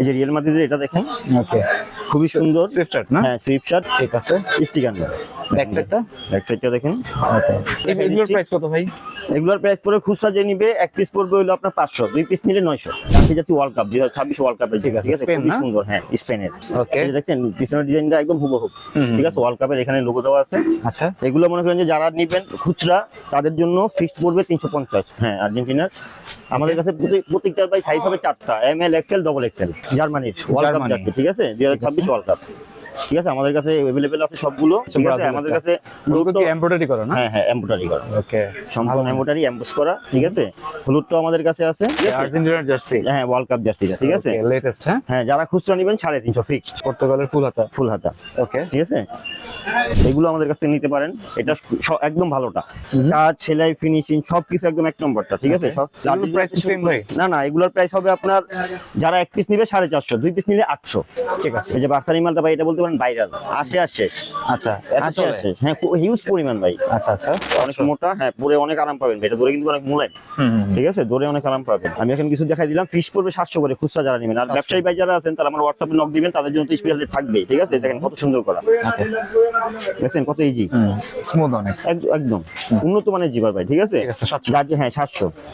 এই যে রিয়েল মাদ্রিদের এটা দেখেন। ওকে খুবই সুন্দর। সুইফট না? হ্যাঁ সুইপ শার্ট ঠিক আছে। স্টিকার ব্যাক সাইডটা ব্যাক সাইডটা দেখেন। ওকে এগুলোর প্রাইস কত ভাই? এগুলোর প্রাইস পরে খুচরা যে নিবে এক পিস পড়বে হলো আপনার পাঁচশো দুই পিস নিলে নয়শো। ঠিক আছে ওয়ার্ল্ড কাপ দুই হাজার ছাব্বিশ ওয়ার্ল্ড কাপের ঠিক আছে, খুবই সুন্দর হ্যাঁ স্পেনের ওকে এই দেখছেন পিছনের ডিজাইনটা একদম হুবহু। ঠিক আছে ওয়ার্ল্ড কাপের এখানে লোগো দেওয়া আছে। আচ্ছা। এগুলো মনে করেন যে যারা নিবেন খুচরা তাদের জন্য ফিক্সড পড়বে তিনশো পঞ্চাশ। হ্যাঁ আর্জেন্টিনার। আমাদের কাছে প্রতি- প্রত্যেকটার সাইজ হবে চারটা M L XL double XL জার্মানির ওয়ার্ল্ড কাপ। যাচ্ছে ঠিক আছে? দুই হাজার ছাব্বিশ ওয়ার্ল্ড কাপ ঠিক আছে? আমাদের কাছে আছে সবগুলো ঠিক আছে? আমাদের কাছে এমব্রয়ডারি করা না? হ্যাঁ হ্যাঁ এম্বোটারি করা। ওকে সম্পূর্ণ এম্বোস করা ঠিক আছে? হলুদটাও আমাদের কাছে আছে। আর্জেন্টিনার জার্সি হ্যাঁ ওয়ার্ল্ড কাপ জার্সিটা ঠিক আছে? লেটেস্ট হ্যাঁ? হ্যাঁ যারা খুচরা নেবেন সাড়ে তিনশো ফিক্স পর্তুগালের ফুল হাতা? ফুল হাতা। ওকে ঠিক আছে? এগুলো আমাদের কাছ থেকে নিতে পারেন। এটা একদম ভালোটা। কাজ সেলাই ফিনিশিং সবকিছু একদম এক নম্বরটা ঠিক আছে? সব? না না এগুলোর প্রাইস হবে আপনার যারা এক পিস নিবে সাড়ে চারশো দুই পিস নিলে আটশো। ঠিক আছে। এই যে বাক্সারি মালটা ভাই এটা বলতে পারেন ভাইরাল আসে আসে। আচ্ছা আসে আসে। হ্যাঁ হিউজ পরিমাণ ভাই। আচ্ছা আচ্ছা। অনেক মোটা হ্যাঁ পরে অনেক আরাম পাবেন এটা ধরে কিন্তু অনেক হুম, ঠিক আছে? দৌড়ে অনেক আরাম পাবেন। আমি এখন কিছু দেখাই দিলাম। ফিস পড়বে সাতশো করে খুচরা যারা নেবেন। আর ব্যবসায়ী ভাই যারা আছেন তারা আমার হোয়াটসঅ্যাপে নক দিবেন তাদের জন্য তো স্পেশাল থাকবে ঠিক আছে? দেখেন কত সুন্দর করা। দেখছেন কত ইজি স্মুথ অনেক। একদম উন্নত মানের জিপার ভাই ঠিক আছে? ঠিক আছে, 700 যার যে- হ্যাঁ সাতশো।